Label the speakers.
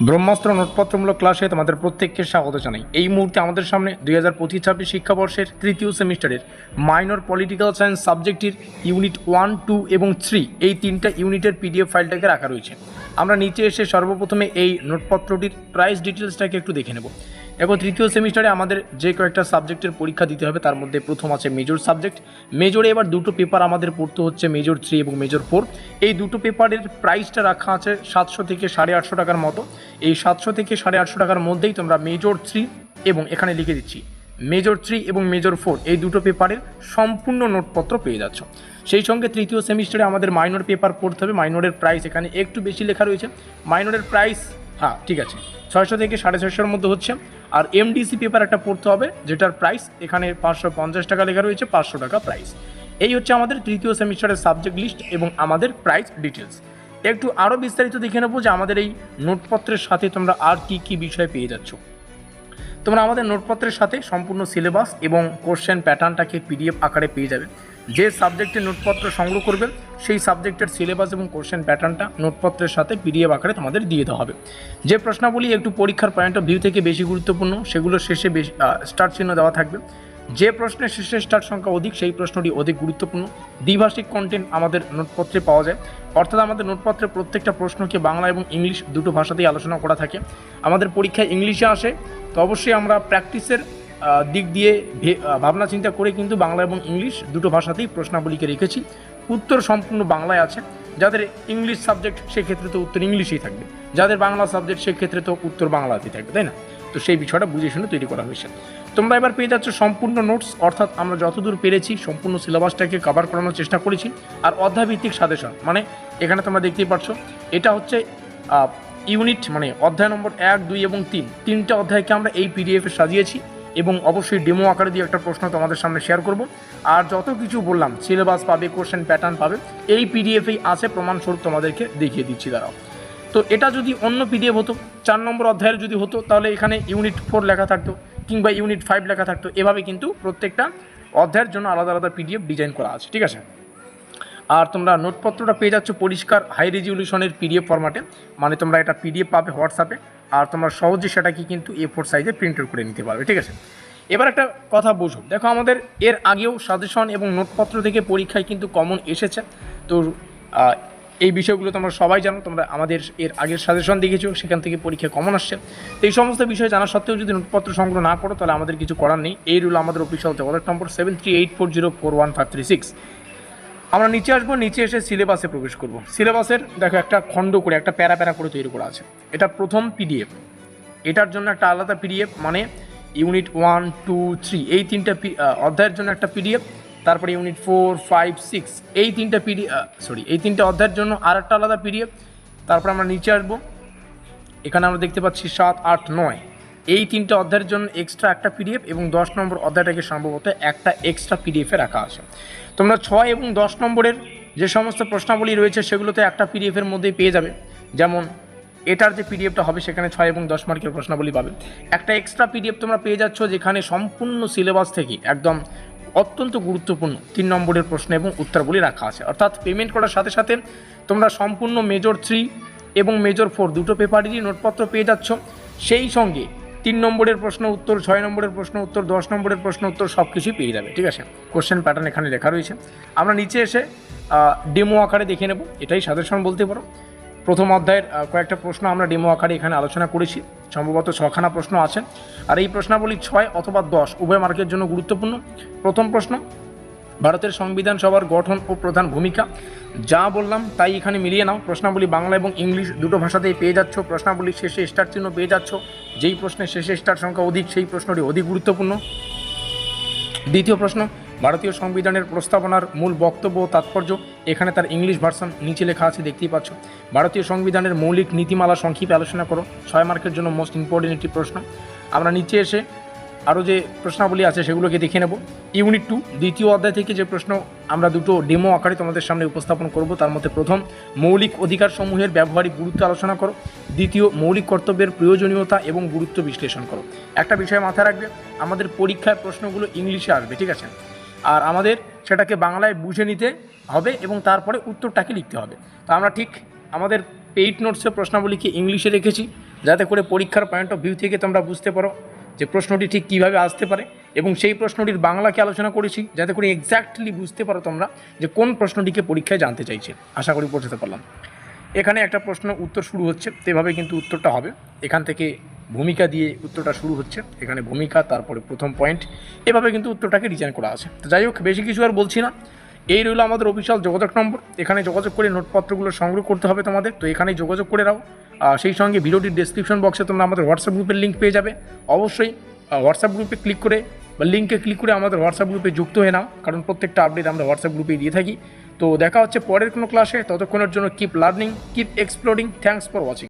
Speaker 1: ব্রহ্মাস্ত্র নোটপত্রমূলক ক্লাসে তোমাদের প্রত্যেককে স্বাগত জানাই। এই মুহূর্তে আমাদের সামনে দুই হাজার পঁচিশ ছাব্বিশ শিক্ষাবর্ষের তৃতীয় সেমিস্টারের মাইনর পলিটিক্যাল সায়েন্স সাবজেক্টের ইউনিট ওয়ান টু এবং থ্রি এই তিনটা ইউনিটের পিডিএফ ফাইলটাকে রাখা রয়েছে। আমরা নিচে এসে সর্বপ্রথমে এই নোটপত্রটির প্রাইস ডিটেলসটাকে একটু দেখে নেব। দেখো তৃতীয় সেমিস্টারে আমাদের যে কয়েকটা সাবজেক্টের পরীক্ষা দিতে হবে, তার মধ্যে প্রথম আছে মেজর সাবজেক্ট মেজরে এবার দুটো পেপার আমাদের পড়তে হচ্ছে মেজর থ্রি এবং মেজর ফোর এই দুটো পেপারের প্রাইসটা রাখা আছে সাতশো থেকে সাড়ে আটশো টাকার মতো। এই সাতশো থেকে সাড়ে আটশো টাকার মধ্যেই তোমরা মেজর থ্রি এবং এখানে লিখে দিচ্ছি মেজর থ্রি এবং মেজর ফোর এই দুটো পেপারের সম্পূর্ণ নোটপত্র পেয়ে যাচ্ছ। সেই সঙ্গে তৃতীয় সেমিস্টারে আমাদের মাইনর পেপার পড়তে হবে মাইনরের প্রাইস এখানে একটু বেশি লেখা রয়েছে। মাইনরের প্রাইস হ্যাঁ ঠিক আছে। ছয়শো থেকে সাড়ে ছয়শোর মধ্যে হচ্ছে। আর এমডিসি পেপার একটা পড়তে হবে, যেটার প্রাইস এখানে পাঁচশো পঞ্চাশ টাকা লেখা রয়েছে, পাঁচশো টাকা প্রাইস এই হচ্ছে আমাদের তৃতীয় সেমিস্টারের সাবজেক্ট লিস্ট এবং আমাদের প্রাইস ডিটেলস একটু আরও বিস্তারিত দেখে নেব যে আমাদের এই নোটপত্রের সাথে তোমরা আর কি কি বিষয় পেয়ে যাচ্ছ। তোমরা আমাদের নোটপত্রের সাথে সম্পূর্ণ সিলেবাস এবং কোশ্চেন প্যাটার্নটাকে পিডিএফ আকারে পেয়ে যাবে। যে সাবজেক্টের নোটপত্র সংগ্রহ করবে, সেই সাবজেক্টের সিলেবাস এবং কোশ্চেন প্যাটার্নটা নোটপত্রের সাথে পিডিএফ আকারে তোমাদের দিয়ে দেওয়া হবে। যে প্রশ্নাবলী একটু পরীক্ষার পয়েন্ট অফ ভিউ থেকে বেশি গুরুত্বপূর্ণ, সেগুলো শেষে বেশি স্টার চিহ্ন দেওয়া থাকবে। যে প্রশ্নের শেষে স্টার সংখ্যা অধিক, সেই প্রশ্নটি অধিক গুরুত্বপূর্ণ। দ্বিভাষিক কন্টেন্ট আমাদের নোটপত্রে পাওয়া যায়। অর্থাৎ আমাদের নোটপত্রে প্রত্যেকটা প্রশ্নকে বাংলা এবং ইংলিশ দুটো ভাষাতেই আলোচনা করা থাকে। আমাদের পরীক্ষায় ইংলিশে আসে, তো অবশ্যই আমরা প্র্যাকটিসের দিক দিয়ে ভাবনা চিন্তা করে কিন্তু বাংলা এবং ইংলিশ দুটো ভাষাতেই প্রশ্নাবলীকে রেখেছি। উত্তর সম্পূর্ণ বাংলায় আছে। যাদের ইংলিশ সাবজেক্ট, সেক্ষেত্রে তো উত্তর ইংলিশেই থাকবে। যাদের বাংলা সাবজেক্ট, সেক্ষেত্রে তো উত্তর বাংলাতেই থাকবে, তাই না? তো সেই বিষয়টা বুঝে শুনে তৈরি করা হয়েছে। তোমরা এবার পেয়ে যাচ্ছ সম্পূর্ণ নোটস অর্থাৎ আমরা যতদূর পেরেছি সম্পূর্ণ সিলেবাসটাকে কভার করানোর চেষ্টা করেছি, আর অধ্যায়ভিত্তিক সাজেশন। মানে এখানে তোমরা দেখতেই পাচ্ছ এটা হচ্ছে ইউনিট মানে অধ্যায় নম্বর এক, দুই এবং তিন। তিনটা অধ্যায়কে আমরা এই পিডিএফে সাজিয়েছি এবং অবশ্যই ডেমো আকারে দিয়ে একটা প্রশ্ন তোমাদের সামনে শেয়ার করব। আর যত কিছু বললাম সিলেবাস পাবে কোশ্চেন প্যাটার্ন পাবে, এই পিডিএফেই আছে, প্রমাণস্বরূপ তোমাদেরকে দেখিয়ে দিচ্ছি, দাঁড়াও। তো এটা যদি অন্য পিডিএফ হতো, চার নম্বর অধ্যায়ের যদি হতো, তাহলে এখানে ইউনিট ফোর লেখা থাকতো। কিংবা ইউনিট ফাইভ লেখা থাকতো, এভাবে কিন্তু প্রত্যেকটা অধ্যায়ের জন্য আলাদা আলাদা পিডিএফ ডিজাইন করা আছে, ঠিক আছে? আর তোমরা নোটপত্রটা পেয়ে যাচ্ছ পরিষ্কার হাই রেজলিউশনের পিডিএফ ফরম্যাটে মানে তোমরা এটা পিডিএফ পাবে হোয়াটসঅ্যাপে আর তোমরা সহজে সেটাকে কিন্তু এ ফোর সাইজে প্রিন্ট করে নিতে পারবে, ঠিক আছে? এবার একটা কথা বুঝো, দেখো আমাদের এর আগেও সাজেশন এবং নোটপত্র থেকে পরীক্ষায় কিন্তু কমন এসেছে, তো এই বিষয়গুলো তোমরা সবাই জানো, তোমরা আমাদের এর আগের সাজেশন দেখেছ, সেখান থেকে পরীক্ষায় কমন আসছে। তো এই সমস্ত বিষয় জানা সত্ত্বেও যদি নোটপত্র সংগ্রহ না করো, তাহলে আমাদের কিছু করার নেই। এই রুল আমাদের অফিসিয়াল যোগাযোগ number seven three eight four zero four one five three six আমরা নিচে আসব, নিচে এসে সিলেবাসে প্রবেশ করব। সিলেবাসের দেখো, একটা খণ্ড করে, একটা প্যারা প্যারা করে তৈরি করা আছে। এটা প্রথম পিডিএফ এটার জন্য একটা আলাদা পিডিএফ মানে ইউনিট ওয়ান টু থ্রি এই তিনটা অধ্যায়ের জন্য একটা পিডিএফ তারপরে ইউনিট ফোর ফাইভ সিক্স এই তিনটা পিডি সরি এই তিনটা অধ্যায়ের জন্য আর একটা আলাদা পিডিএফ তারপরে আমরা নিচে আসব। এখানে আমরা দেখতে পাচ্ছি সাত, আট, নয়। এই তিনটা অধ্যায়ের জন্য এক্সট্রা একটা পিডিএফ এবং দশ নম্বর অধ্যায়টাকে সম্ভবত একটা এক্সট্রা পিডিএফে রাখা আছে। তোমরা ছয় এবং দশ নম্বরের যে সমস্ত প্রশ্নাবলী রয়েছে, সেগুলোতে একটা পিডিএফের মধ্যেই পেয়ে যাবে। যেমন, এটার যে পিডিএফটা হবে, সেখানে ছয় এবং দশ মার্কের প্রশ্নাবলী পাবে। একটা এক্সট্রা পিডিএফ তোমরা পেয়ে যাচ্ছ, যেখানে সম্পূর্ণ সিলেবাস থেকে, একদম অত্যন্ত গুরুত্বপূর্ণ তিন নম্বরের প্রশ্ন এবং উত্তরগুলি রাখা আছে। অর্থাৎ পেমেন্ট করার সাথে সাথে তোমরা সম্পূর্ণ মেজর থ্রি এবং মেজর ফোর দুটো পেপারেরই নোটপত্র পেয়ে যাচ্ছ। সেই সঙ্গে তিন নম্বরের প্রশ্ন উত্তর, ছয় নম্বরের প্রশ্ন উত্তর, দশ নম্বরের প্রশ্ন উত্তর সব কিছুই পেয়ে যাবে, ঠিক আছে? কোশ্চেন প্যাটার্ন এখানে লেখা রয়েছে। আমরা নিচে এসে ডেমো আকারে দেখে নেব। এটাই সাজেশন বলতে পারো। প্রথম অধ্যায়ের কয়েকটা প্রশ্ন আমরা ডেমো আকারে এখানে আলোচনা করেছি। সম্ভবত ছখানা প্রশ্ন আছে। আর এই প্রশ্নাবলী ছয় অথবা দশ উভয় মার্কের জন্য গুরুত্বপূর্ণ। প্রথম প্রশ্ন, ভারতের সংবিধান সভার গঠন ও প্রধান ভূমিকা। যা বললাম তাই এখানে মিলিয়ে নাও। প্রশ্নাবলী বাংলা এবং ইংলিশ দুটো ভাষাতেই পেয়ে যাচ্ছ। প্রশ্নাবলীর শেষে স্টার চিহ্ন পেয়ে যাচ্ছ। যেই প্রশ্নের শেষে স্টার সংখ্যা অধিক, সেই প্রশ্নটি অধিক গুরুত্বপূর্ণ। দ্বিতীয় প্রশ্ন ভারতীয় সংবিধানের প্রস্তাবনার মূল বক্তব্য ও তাৎপর্য, এখানে তার ইংলিশ ভার্সন নিচে লেখা আছে, দেখতেই পাচ্ছ। ভারতীয় সংবিধানের মৌলিক নীতিমালা সংক্ষেপে আলোচনা করো, ছয় মার্কের জন্য মোস্ট ইম্পর্টেন্ট একটি প্রশ্ন। আমরা নিচে এসে আরও যে প্রশ্নাবলী আছে সেগুলোকে দেখে নেব। ইউনিট টু দ্বিতীয় অধ্যায় থেকে যে প্রশ্ন আমরা দুটো ডেমো আকারে তোমাদের সামনে উপস্থাপন করব, তার মধ্যে প্রথম, মৌলিক অধিকার সমূহের ব্যবহারিক গুরুত্ব আলোচনা করো। দ্বিতীয়, মৌলিক কর্তব্যের প্রয়োজনীয়তা এবং গুরুত্ব বিশ্লেষণ করো। একটা বিষয় মাথায় রাখবে, আমাদের পরীক্ষায় প্রশ্নগুলো ইংলিশে আসবে, ঠিক আছে? আর আমাদের সেটাকে বাংলায় বুঝে নিতে হবে এবং তারপরে উত্তরটাকে লিখতে হবে। তো আমরা ঠিক আমাদের পেইড নোটসের প্রশ্নাবলীকে ইংলিশে রেখেছি? যাতে করে পরীক্ষার পয়েন্ট অফ ভিউ থেকে তোমরা বুঝতে পারো যে প্রশ্নটি ঠিক কীভাবে আসতে পারে এবং সেই প্রশ্নটির বাংলাকে আলোচনা করেছি যাতে করে এক্স্যাক্টলি বুঝতে পারো তোমরা যে কোন প্রশ্নটিকে পরীক্ষায় জানতে চাইছে। আশা করি পৌঁছতে পারলাম। এখানে একটা প্রশ্ন উত্তর শুরু হচ্ছে। তো এভাবে কিন্তু উত্তরটা হবে। এখান থেকে ভূমিকা দিয়ে উত্তরটা শুরু হচ্ছে। এখানে ভূমিকা, তারপরে প্রথম পয়েন্ট এভাবে কিন্তু উত্তরটাকে ডিজাইন করা আছে। তো যাই হোক, বেশি কিছু আর বলছি না। এই রইল আমাদের অফিসিয়াল যোগাযোগ নম্বর। এখানে যোগাযোগ করে নোটপত্রগুলো সংগ্রহ করতে হবে তোমাদের। তো এখানে যোগাযোগ করে আর সেই সঙ্গে ভিডিওটির ডেসক্রিপশন বক্সে তোমরা আমাদের হোয়াটসঅ্যাপ গ্রুপের লিঙ্ক পেয়ে যাবে। অবশ্যই হোয়াটসঅ্যাপ গ্রুপে ক্লিক করে বা লিঙ্কে ক্লিক করে আমাদের হোয়াটসঅ্যাপ গ্রুপে যুক্ত হয়ে নাও। কারণ প্রত্যেকটা আপডেট আমরা হোয়াটসঅ্যাপ গ্রুপে দিয়ে থাকি। তো দেখা হচ্ছে পরের কোনো ক্লাসে ততক্ষণের জন্য keep learning keep exploring thanks for watching